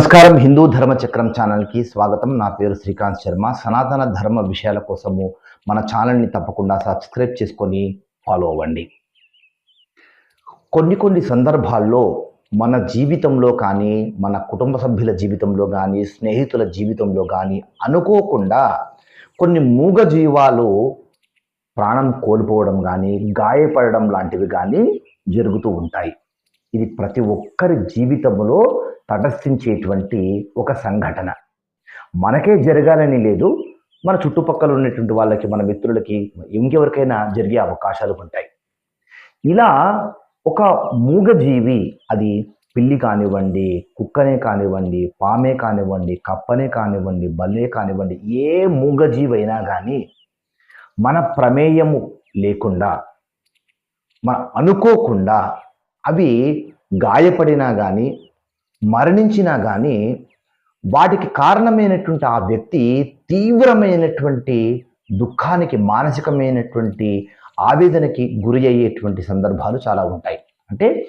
నమస్కారం. హిందూ ధర్మ చక్రం ఛానల్కి స్వాగతం. నా పేరు శ్రీకాంత్ శర్మ. సనాతన ధర్మ విషయాల కోసము మన ఛానల్ని తప్పకుండా సబ్స్క్రైబ్ చేసుకొని ఫాలో అవ్వండి. కొన్ని కొన్ని సందర్భాల్లో మన జీవితంలో కానీ మన కుటుంబ సభ్యుల జీవితంలో కానీ స్నేహితుల జీవితంలో కానీ అనుకోకుండా కొన్ని మూగ జీవాలు ప్రాణం కోల్పోవడం కానీ గాయపడడం లాంటివి కానీ జరుగుతూ ఉంటాయి. ఇది ప్రతి ఒక్కరి జీవితంలో తటస్థించేటువంటి ఒక సంఘటన. మనకే జరగాలని లేదు మన చుట్టుపక్కల ఉన్నటువంటి వాళ్ళకి మన మిత్రులకి ఇంకెవరికైనా జరిగే అవకాశాలు ఉంటాయి. ఇలా ఒక మూగజీవి అది పిల్లి కానివ్వండి కుక్కనే కానివ్వండి పామే కానివ్వండి కప్పనే కానివ్వండి బల్లే కానివ్వండి ఏ మూగజీవి అయినా కానీ మన ప్రమేయము లేకుండా మన అనుకోకుండా అవి గాయపడినా కానీ మరణించినా కానీ వాటికి కారణమైనటువంటి ఆ వ్యక్తి తీవ్రమైనటువంటి దుఃఖానికి మానసికమైనటువంటి ఆవేదనకి గురి అయ్యేటువంటి సందర్భాలు చాలా ఉంటాయి. అంటే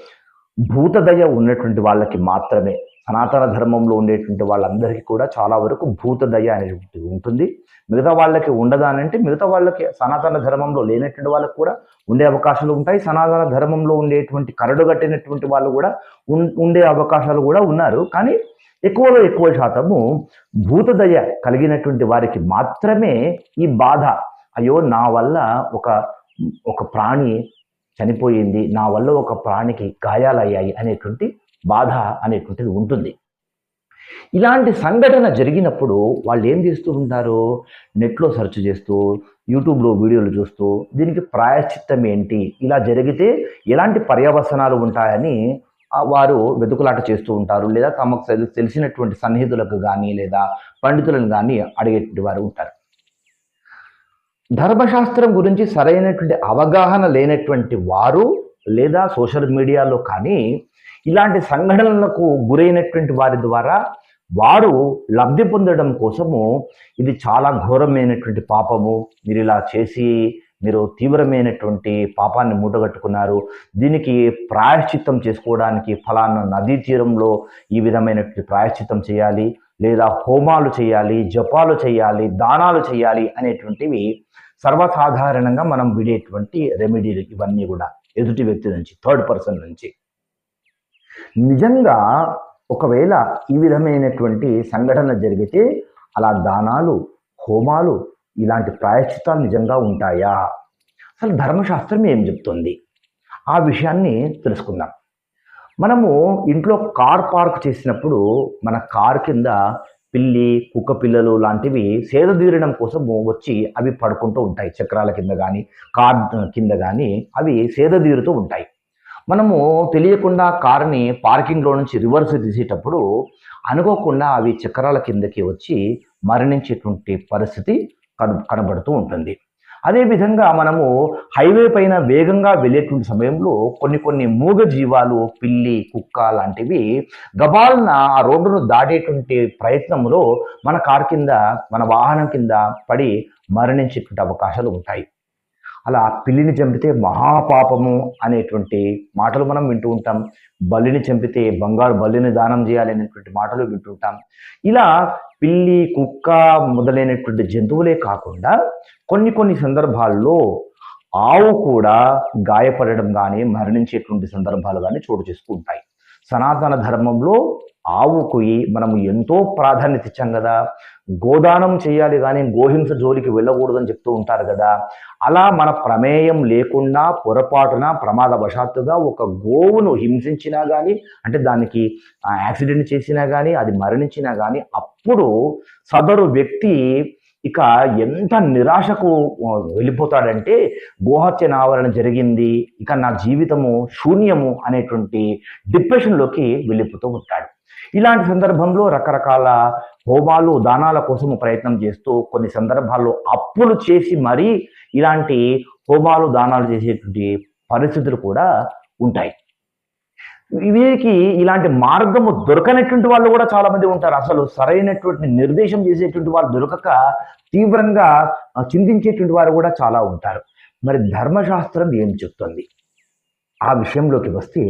భూతదయ ఉన్నటువంటి వాళ్ళకి మాత్రమే. సనాతన ధర్మంలో ఉండేటువంటి వాళ్ళందరికీ కూడా చాలా వరకు భూతదయ అనేటువంటిది ఉంటుంది. మిగతా వాళ్ళకి ఉండదానంటే మిగతా వాళ్ళకి సనాతన ధర్మంలో లేనటువంటి వాళ్ళకి కూడా ఉండే అవకాశాలు ఉంటాయి. సనాతన ధర్మంలో ఉండేటువంటి కరడు కట్టినటువంటి వాళ్ళు కూడా ఉం- ఉండే అవకాశాలు కూడా ఉన్నారు. కానీ ఎక్కువలో ఎక్కువ శాతము భూతదయ కలిగినటువంటి వారికి మాత్రమే ఈ బాధ అయ్యో నా వల్ల ఒక ఒక ప్రాణి చనిపోయింది నా వల్ల ఒక ప్రాణికి గాయాలయ్యాయి అనేటువంటి బాధ అనేటువంటిది ఉంటుంది. ఇలాంటి సంఘటన జరిగినప్పుడు వాళ్ళు ఏం చేస్తూ ఉంటారు? నెట్లో సెర్చ్ చేస్తూ యూట్యూబ్లో వీడియోలు చూస్తూ దీనికి ప్రాయశ్చిత్తం ఏంటి? ఇలా జరిగితే ఎలాంటి పర్యవసనాలు ఉంటాయని ఆ, వారు వెతుకులాట చేస్తూ ఉంటారు. లేదా తమకు తెలిసినటువంటి సన్నిహితులకు కానీ లేదా పండితులను కానీ అడిగేటువంటి వారు ఉంటారు. ధర్మశాస్త్రం గురించి సరైనటువంటి అవగాహన లేనటువంటి వారు లేదా సోషల్ మీడియాలో కానీ ఇలాంటి సంఘటనలకు గురైనటువంటి వారి ద్వారా వారు లబ్ధి పొందడం కోసము ఇది చాలా ఘోరమైనటువంటి పాపము. మీరు ఇలా చేసి మీరు తీవ్రమైనటువంటి పాపాన్ని మూటగట్టుకున్నారు. దీనికి ప్రాయశ్చిత్తం చేసుకోవడానికి ఫలానా నదీ తీరంలో ఈ విధమైనటువంటి ప్రాయశ్చిత్తం చేయాలి. లేదా హోమాలు చేయాలి జపాలు చేయాలి దానాలు చేయాలి అనేటువంటివి సర్వసాధారణంగా మనం విడేటువంటి రెమెడీలు ఇవన్నీ కూడా ఎదుటి వ్యక్తి నుంచి థర్డ్ పర్సన్ నుంచి. నిజంగా ఒకవేళ ఈ విధమైనటువంటి సంఘటన జరిగితే అలా దానాలు హోమాలు ఇలాంటి ప్రాయశ్చితాలు నిజంగా ఉంటాయా? అసలు ధర్మశాస్త్రం ఏం చెప్తుంది? ఆ విషయాన్ని తెలుసుకుందాం. మనము ఇంట్లో కార్ పార్క్ చేసినప్పుడు మన కార్ కింద పిల్లి కుక్క పిల్లలు లాంటివి సేద తీరడం కోసం వచ్చి అవి పడుకుంటూ ఉంటాయి. చక్రాల కింద కానీ కార్ కింద కానీ అవి సేద తీరుతూ ఉంటాయి. మనము తెలియకుండా కారుని పార్కింగ్లో నుంచి రివర్స్ తీసేటప్పుడు అనుకోకుండా అవి చక్రాల కిందకి వచ్చి మరణించేటువంటి పరిస్థితి కను కనబడుతూ ఉంటుంది. అదేవిధంగా మనము హైవే పైన వేగంగా వెళ్ళేటువంటి సమయంలో కొన్ని కొన్ని మూగ జీవాలు పిల్లి కుక్క లాంటివి గబాలన ఆ రోడ్డును దాటేటువంటి ప్రయత్నంలో మన కారు కింద మన వాహనం కింద పడి మరణించేటువంటి అవకాశాలు ఉంటాయి. అలా పిల్లిని చంపితే మహాపాపము అనేటువంటి మాటలు మనం వింటూ ఉంటాం. బల్లిని చంపితే బంగారు బల్లిని దానం చేయాలి అనేటువంటి మాటలు వింటుంటాం ఇలా పిల్లి కుక్క మొదలైనటువంటి జంతువులే కాకుండా కొన్ని కొన్ని సందర్భాల్లో ఆవు కూడా గాయపడడం కానీ మరణించేటువంటి సందర్భాలు కానీ చోటు చేసుకుంటాయి. సనాతన ధర్మంలో ఆవుకి మనము ఎంతో ప్రాధాన్యత ఇచ్చాం కదా. గోదానం చేయాలి కానీ గోహింస జోలికి వెళ్ళకూడదని చెప్తూ ఉంటారు కదా. అలా మన ప్రమేయం లేకుండా పొరపాటున ప్రమాదవశాత్తుగా ఒక గోవును హింసించినా కానీ అంటే దానికి యాక్సిడెంట్ చేసినా కానీ అది మరణించినా కానీ అప్పుడు సదరు వ్యక్తి ఇక ఎంత నిరాశకు వెళ్ళిపోతాడంటే గోహత్య నావరణ జరిగింది ఇక నా జీవితము శూన్యము అనేటువంటి డిప్రెషన్లోకి వెళ్ళిపోతూ ఉంటాడు. ఇలాంటి సందర్భంలో రకరకాల హోమాలు దానాల కోసం ప్రయత్నం చేస్తూ కొన్ని సందర్భాల్లో అప్పులు చేసి మరీ ఇలాంటి హోమాలు దానాలు చేసేటువంటి పరిస్థితులు కూడా ఉంటాయి. వీరికి ఇలాంటి మార్గము దొరకనటువంటి వాళ్ళు కూడా చాలా మంది ఉంటారు. అసలు సరైనటువంటి నిర్దేశం చేసేటువంటి వారు దొరకక తీవ్రంగా చింతించేటువంటి వారు కూడా చాలా ఉంటారు. మరి ధర్మశాస్త్రం ఏం చెప్తుంది? ఆ విషయంలోకి వస్తే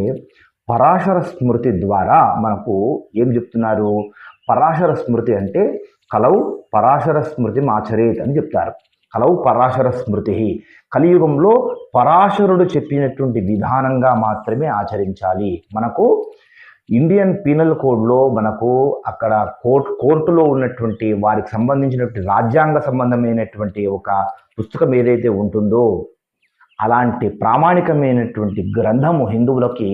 పరాశర స్మృతి ద్వారా మనకు ఏం చెప్తున్నారు? పరాశర స్మృతి అంటే కలవు పరాశర స్మృతి ఆచరేత్ అని చెప్తారు. కలవు పరాశర స్మృతి. కలియుగంలో పరాశరుడు చెప్పినటువంటి విధానంగా మాత్రమే ఆచరించాలి. మనకు ఇండియన్ పీనల్ కోడ్లో మనకు అక్కడ కోర్ట్ కోర్టులో ఉన్నటువంటి వారికి సంబంధించినటువంటి రాజ్యాంగ సంబంధమైనటువంటి ఒక పుస్తకం ఏదైతే ఉంటుందో అలాంటి ప్రామాణికమైనటువంటి గ్రంథము హిందువులకి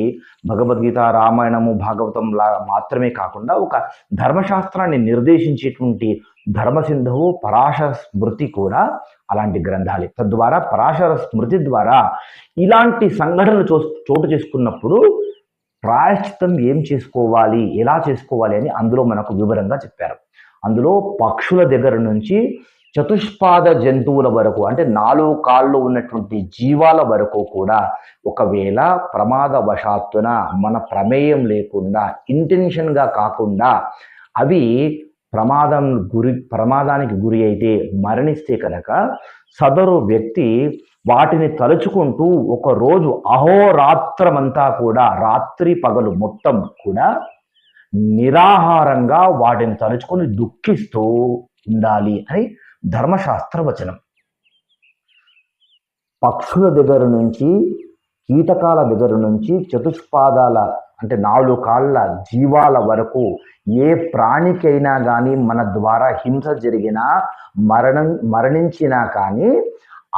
భగవద్గీత రామాయణము భాగవతం లా మాత్రమే కాకుండా ఒక ధర్మశాస్త్రాన్ని నిర్దేశించేటువంటి ధర్మసింధువు పరాశర స్మృతి కూడా అలాంటి గ్రంథాలే. తద్వారా పరాశర స్మృతి ద్వారా ఇలాంటి సంఘటనలు చో చోటు చేసుకున్నప్పుడు ప్రాయశ్చిత్తం ఏం చేసుకోవాలి ఎలా చేసుకోవాలి అని అందులో మనకు వివరంగా చెప్పారు. అందులో పక్షుల దగ్గర నుంచి చతుష్పాద జంతువుల వరకు అంటే నాలుగు కాళ్ళు ఉన్నటువంటి జీవాల వరకు కూడా ఒకవేళ ప్రమాదవశాత్తున మన ప్రమేయం లేకుండా ఇంటెన్షన్గా కాకుండా అవి ప్రమాదం గురి ప్రమాదానికి గురి అయితే మరణిస్తే కనుక సదరు వ్యక్తి వాటిని తలుచుకుంటూ ఒక రోజు అహోరాత్రమంతా కూడా రాత్రి పగలు మొత్తం కూడా నిరాహారంగా వాటిని తలుచుకొని దుఃఖిస్తూ ఉండాలి. అని ధర్మశాస్త్ర వచనం పక్షుల దగ్గర నుంచి కీటకాల దగ్గర నుంచి చతుష్పాదాల అంటే నాలుగు కాళ్ళ జీవాల వరకు ఏ ప్రాణికైనా కానీ మన ద్వారా హింస జరిగినా మరణం మరణించినా కానీ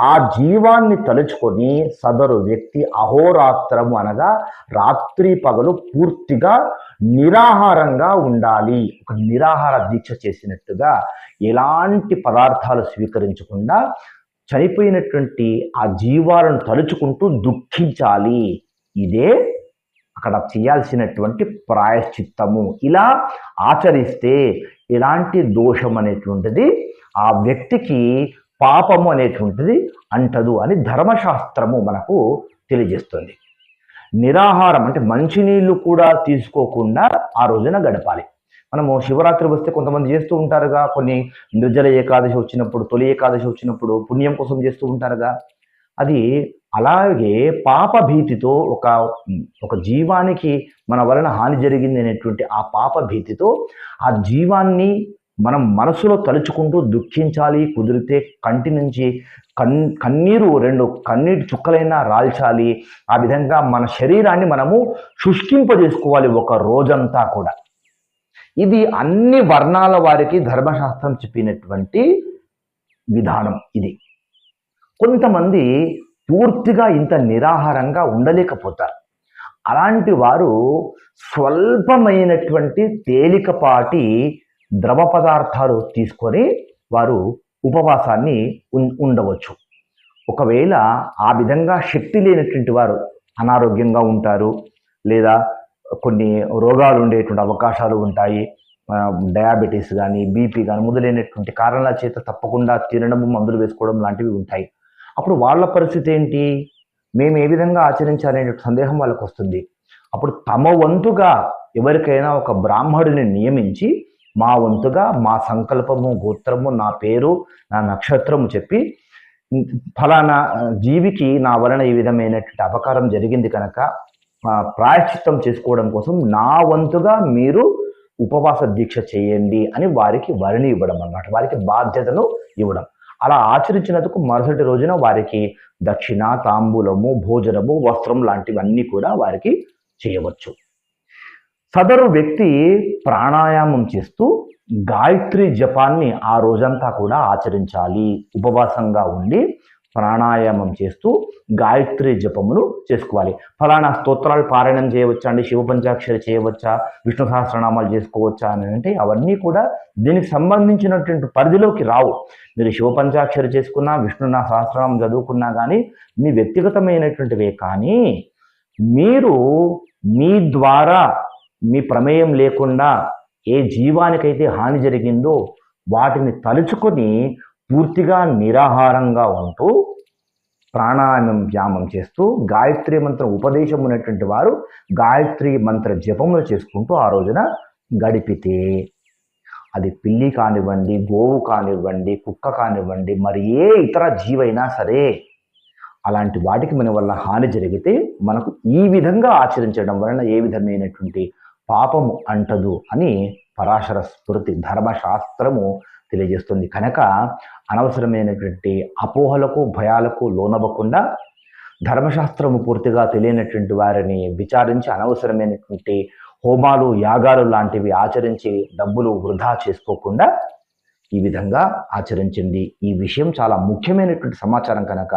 ఆ జీవాన్ని తలుచుకొని సదరు వ్యక్తి అహోరాత్రము అనగా రాత్రి పగలు పూర్తిగా నిరాహారంగా ఉండాలి. ఒక నిరాహార దీక్ష చేసినట్టుగా ఎలాంటి పదార్థాలు స్వీకరించకుండా చనిపోయినటువంటి ఆ జీవాలను తలుచుకుంటూ దుఃఖించాలి. ఇదే అక్కడ చేయాల్సినటువంటి ప్రాయశ్చిత్తము. ఇలా ఆచరిస్తే ఎలాంటి దోషం అనేటువంటిది ఆ వ్యక్తికి పాపము అనేటువంటిది అంటదు అని ధర్మశాస్త్రము మనకు తెలియజేస్తుంది. నిరాహారం అంటే మంచినీళ్ళు కూడా తీసుకోకుండా ఆ రోజున గడపాలి. మనము శివరాత్రి వస్తే కొంతమంది చేస్తూ ఉంటారుగా కొన్ని నిర్జల ఏకాదశి వచ్చినప్పుడు తొలి ఏకాదశి వచ్చినప్పుడు పుణ్యం కోసం చేస్తూ ఉంటారుగా. అది అలాగే పాప భీతితో ఒక ఒక జీవానికి మన వలన హాని జరిగింది అనేటువంటి ఆ పాప భీతితో ఆ జీవాన్ని మనం మనసులో తలుచుకుంటూ దుఃఖించాలి కుదిరితే కంటి నుంచి కన్ కన్నీరు రెండు కన్నీటి చుక్కలైనా రాల్చాలి. ఆ విధంగా మన శరీరాన్ని మనము శుష్కింపజేసుకోవాలి ఒక రోజంతా కూడా. ఇది అన్ని వర్ణాల వారికి ధర్మశాస్త్రం చెప్పినటువంటి విధానం ఇది. కొంతమంది పూర్తిగా ఇంత నిరాహారంగా ఉండలేకపోతారు. అలాంటి వారు స్వల్పమైనటువంటి తేలికపాటి ద్రవ పదార్థాలు తీసుకొని వారు ఉపవాసాన్ని ఉం- ఉండవచ్చు. ఒకవేళ ఆ విధంగా శక్తి లేనటువంటి వారు అనారోగ్యంగా ఉంటారు లేదా కొన్ని రోగాలు ఉండేటువంటి అవకాశాలు ఉంటాయి డయాబెటీస్ కానీ బీపీ కానీ మొదలైనటువంటి కారణాల చేత తప్పకుండా తినడము మందులు వేసుకోవడం లాంటివి ఉంటాయి. అప్పుడు వాళ్ళ పరిస్థితి ఏంటి? మేము ఏ విధంగా ఆచరించాలనే సందేహం వాళ్ళకు వస్తుంది. అప్పుడు తమ వంతుగా ఎవరికైనా ఒక బ్రాహ్మడిని నియమించి మా వంతుగా మా సంకల్పము గోత్రము నా పేరు నా నక్షత్రము చెప్పి ఫలానా జీవికి నా వలన ఈ విధమైనటువంటి అపకారం జరిగింది కనుక ప్రాయశ్చిత్తం చేసుకోవడం కోసం నా వంతుగా మీరు ఉపవాస దీక్ష చేయండి అని వారికి వరిని ఇవ్వడం అన్నమాట. వారికి బాధ్యతను ఇవ్వడం. అలా ఆచరించినందుకు మరుసటి రోజున వారికి దక్షిణ తాంబూలము భోజనము వస్త్రం లాంటివన్నీ కూడా వారికి చేయవచ్చు. సదరు వ్యక్తి ప్రాణాయామం చేస్తూ గాయత్రి జపాన్ని ఆ రోజంతా కూడా ఆచరించాలి. ఉపవాసంగా ఉండి ప్రాణాయామం చేస్తూ గాయత్రి జపమును చేసుకోవాలి. ఫలానా స్తోత్రాలు పారాయణం చేయవచ్చా అండి? శివ పంచాక్షరి చేయవచ్చా? విష్ణు సహస్రనామాలు చేసుకోవచ్చా అని అంటే అవన్నీ కూడా దీనికి సంబంధించినటువంటి పరిధిలోకి రావు. మీరు శివ పంచాక్షరి చేసుకున్నా విష్ణు నా సహస్రనామం చదువుకున్నా కానీ మీ వ్యక్తిగతమైనటువంటివే కానీ మీరు మీ ద్వారా మీ ప్రమేయం లేకుండా ఏ జీవానికైతే హాని జరిగిందో వాటిని తలుచుకొని పూర్తిగా నిరాహారంగా ఉంటూ ప్రాణాయామం వ్యామం చేస్తూ గాయత్రి మంత్ర ఉపదేశం ఉన్నటువంటి వారు గాయత్రి మంత్ర జపములు చేసుకుంటూ ఆ రోజున గడిపితే అది పిల్లి కానివ్వండి గోవు కానివ్వండి కుక్క కానివ్వండి మరి ఏ ఇతర జీవైనా సరే అలాంటి వాటికి మన వల్ల హాని జరిగితే మనకు ఈ విధంగా ఆచరించడం వలన ఏ విధమైనటువంటి పాపము అంటదు అని పరాశర స్మృతి ధర్మశాస్త్రము తెలియజేస్తుంది. కనుక అనవసరమైనటువంటి అపోహలకు భయాలకు లోనవ్వకుండా ధర్మశాస్త్రము పూర్తిగా తెలియనటువంటి వారిని విచారించి అనవసరమైనటువంటి హోమాలు యాగాలు లాంటివి ఆచరించి డబ్బులు వృధా చేసుకోకుండా ఈ విధంగా ఆచరించింది ఈ విషయం చాలా ముఖ్యమైనటువంటి సమాచారం కనుక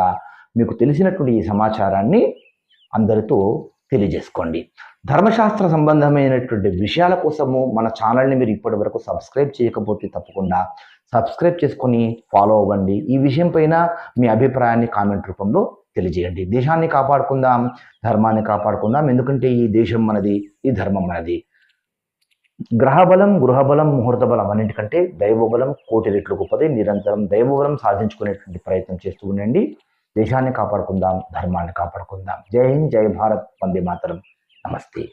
మీకు తెలిసినటువంటి ఈ సమాచారాన్ని అందరితో తెలియజేసుకోండి. ధర్మశాస్త్ర సంబంధమైనటువంటి విషయాల కోసము మన ఛానల్ని మీరు ఇప్పటి వరకు సబ్స్క్రైబ్ చేయకపోతే తప్పకుండా సబ్స్క్రైబ్ చేసుకొని ఫాలో అవ్వండి. ఈ విషయం పైన మీ అభిప్రాయాన్ని కామెంట్ రూపంలో తెలియజేయండి. దేశాన్ని కాపాడుకుందాం ధర్మాన్ని కాపాడుకుందాం. ఎందుకంటే ఈ దేశం మనది ఈ ధర్మం మనది. గ్రహబలం గృహబలం ముహూర్త బలం అన్నింటికంటే దైవబలం కోటి రెట్లు గొప్పది. నిరంతరం దైవబలం సాధించుకునేటువంటి ప్రయత్నం చేస్తూ ఉండండి. దేశాన్ని కాపాడుకుందాం ధర్మాన్ని కాపాడుకుందాం. జై హింద్ జై భారత్ వందే మాతరం. నమస్తే.